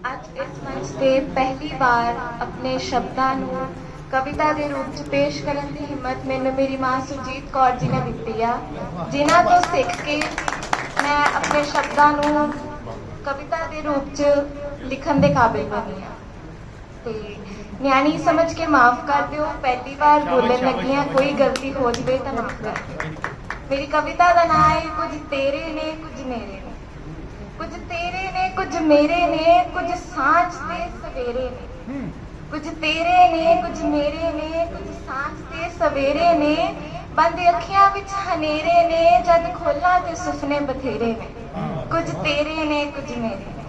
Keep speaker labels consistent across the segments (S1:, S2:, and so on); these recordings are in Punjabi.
S1: ਅੱਜ ਇਸ ਮੰਚ ਤੇ ਪਹਿਲੀ ਵਾਰ ਆਪਣੇ ਸ਼ਬਦਾਂ ਨੂੰ ਕਵਿਤਾ ਦੇ ਰੂਪ 'ਚ ਪੇਸ਼ ਕਰਨ ਦੀ ਹਿੰਮਤ ਮੈਨੂੰ ਮੇਰੀ ਮਾਂ ਸੁਰਜੀਤ ਕੌਰ ਜੀ ਨੇ ਦਿੱਤੀ ਆ। ਜਿਨ੍ਹਾਂ ਤੋਂ ਸਿੱਖ ਕੇ ਮੈਂ ਆਪਣੇ ਸ਼ਬਦਾਂ ਨੂੰ ਕਵਿਤਾ ਦੇ ਰੂਪ 'ਚ ਲਿਖਣ ਦੇ ਕਾਬਿਲ ਬਣੀ ਆ। ਤੇ ਨਿਆਣੀ ਸਮਝ ਕੇ ਮਾਫ ਕਰ ਦਿਓ। ਪਹਿਲੀ ਵਾਰ ਬੋਲਣ ਲੱਗੀਆਂ ਕੋਈ ਗਲਤੀ ਹੋ ਜਵੇ ਤਾਂ ਮਾਫ ਕਰ ਮੇਰੀ ਕਵਿਤਾ ਦਾ ਨਾਮ ਹੈ ਕੁਝ ਤੇਰੇ ਨੇ ਕੁਝ ਮੇਰੇ ਨੇ। ਕੁਝ ਤੇਰੇ ਨੇ ਕੁਝ ਮੇਰੇ ਨੇ ਕੁਝ ਸਾਂਝ ਤੇ ਸਵੇਰੇ ਨੇ। ਕੁਝ ਤੇਰੇ ਨੇ ਕੁਝ ਮੇਰੇ ਨੇ ਕੁਝ ਸਾਂਝ ਤੇ ਸਵੇਰੇ ਨੇ। ਬੰਦ ਅੱਖੀਆਂ ਵਿੱਚ ਹਨੇਰੇ ਨੇ ਜਦ ਖੋਲਾਂ ਤੇ ਸੁਪਨੇ ਬਥੇਰੇ ਨੇ। ਕੁਝ ਤੇਰੇ ਨੇ ਕੁਝ ਮੇਰੇ ਨੇ।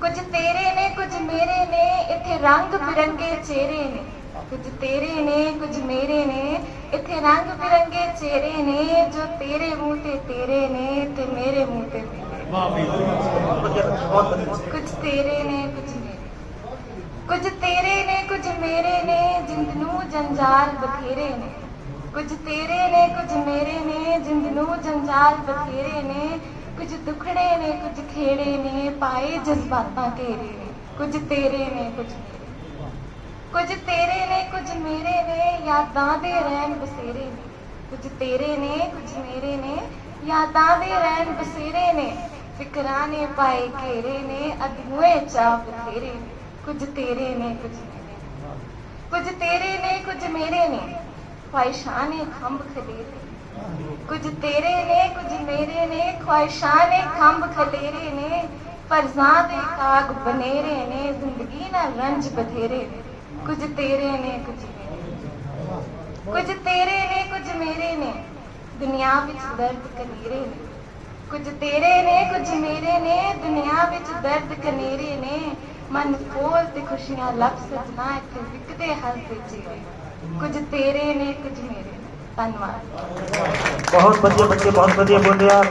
S1: ਕੁਝ ਤੇਰੇ ਨੇ ਕੁਝ ਮੇਰੇ ਨੇ ਇੱਥੇ ਰੰਗ ਬਿਰੰਗੇ ਚਿਹਰੇ ਨੇ। ਕੁਝ ਤੇਰੇ ਨੇ ਕੁਝ ਮੇਰੇ ਨੇ ਇੱਥੇ ਰੰਗ ਬਿਰੰਗੇ ਚਿਹਰੇ ਨੇ ਜੋ ਤੇਰੇ ਮੂੰਹ ਤੇ ਤੇਰੇ ਨੇ ਤੇ ਮੇਰੇ ਮੂੰਹ ਤੇ ਮੇਰੇ ਕੁਝ ਤੇਰੇ ਨੇ ਕੁਝ ਮੇਰੇ। ਕੁਝ ਤੇਰੇ ਨੇ ਕੁਝ ਮੇਰੇ ਨੇ, ਜਿੰਦ ਨੂੰ ਜੰਜਾਲ ਬਥੇਰੇ ਨੇ। ਕੁਝ ਤੇਰੇ ਨੇ ਕੁਝ ਮੇਰੇ ਨੇ, ਜਿੰਦ ਨੂੰ ਜੰਜਾਲ ਬਥੇਰੇ ਨੇ। ਕੁਝ ਦੁਖੜੇ ਨੇ ਕੁਝ ਖੇੜੇ ਨੇ, ਪਾਏ ਜਜ਼ਬਾਤਾਂ ਘੇਰੇ ਨੇ। ਕੁਝ ਤੇਰੇ ਨੇ ਕੁਝ ਮੇਰੇ। ਕੁਝ ਤੇਰੇ ਨੇ ਕੁਝ ਮੇਰੇ ਨੇ, ਯਾਦਾਂ ਦੇ ਰਹਿਣ ਬਸੇਰੇ ਨੇ। ਕੁਝ ਤੇਰੇ ਨੇ ਕੁਝ ਮੇਰੇ ਨੇ, ਯਾਦਾਂ ਦੇ ਰਹਿਣ ਬਸੇਰੇ ਫਿਕਰਾਂ ਨੇ ਪਾਏ, ਘੇਰੇ ਨੇ ਅਧੂਏ ਚਾਹ ਬਥੇਰੇ ਕੁਝ ਤੇਰੇ ਨੇ, ਕੁਝ ਮੇਰੇ ਕੁਝ ਤੇਰੇ ਨੇ, ਕੁਝ ਮੇਰੇ ਨੇ। ਖਵਾਇਸ਼ਾਂ ਨੇ ਖੰਭ ਖਲੇਰੇ ਕੁਝ ਤੇਰੇ ਨੇ, ਕੁਝ ਮੇਰੇ ਨੇ। ਖਵਾਇਸ਼ਾਂ ਨੇ ਖੰਭ ਖਲੇਰੇ ਨੇ। ਫਰਜ਼ਾਂ ਦੇ ਕਾਗ ਬਨੇਰੇ ਨੇ। ਜ਼ਿੰਦਗੀ ਨਾਲ ਰੰਜ ਬਥੇਰੇ ਕੁਝ ਤੇਰੇ ਨੇ, ਕੁਝ ਮੇਰੇ ਕੁਝ ਤੇਰੇ ਨੇ, ਕੁਝ ਮੇਰੇ ਨੇ। ਦੁਨੀਆ ਵਿੱਚ ਦਰਦ ਕਨੇਰੇ ਨੇ। ਕੁਝ ਤੇਰੇ ਨੇ, ਕੁਝ ਮੇਰੇ ਨੇ, ਦੁਨੀਆ ਵਿੱਚ ਦਰਦ ਕਨੇਰੇ ਨੇ। ਮਨ ਫੋਲ ਤੇ ਖੁਸ਼ੀਆਂ ਲੱਭ ਸਜਣਾ ਇੱਥੇ ਵਿਕਦੇ ਹੱਸਦੇ ਚਿਹਰੇ ਕੁਝ ਤੇਰੇ ਨੇ, ਕੁਝ ਮੇਰੇ ਨੇ। ਧੰਨਵਾਦ।
S2: ਬਹੁਤ ਵਧੀਆ ਬੱਚੇ, ਬਹੁਤ ਵਧੀਆ ਬੋਲਿਆ।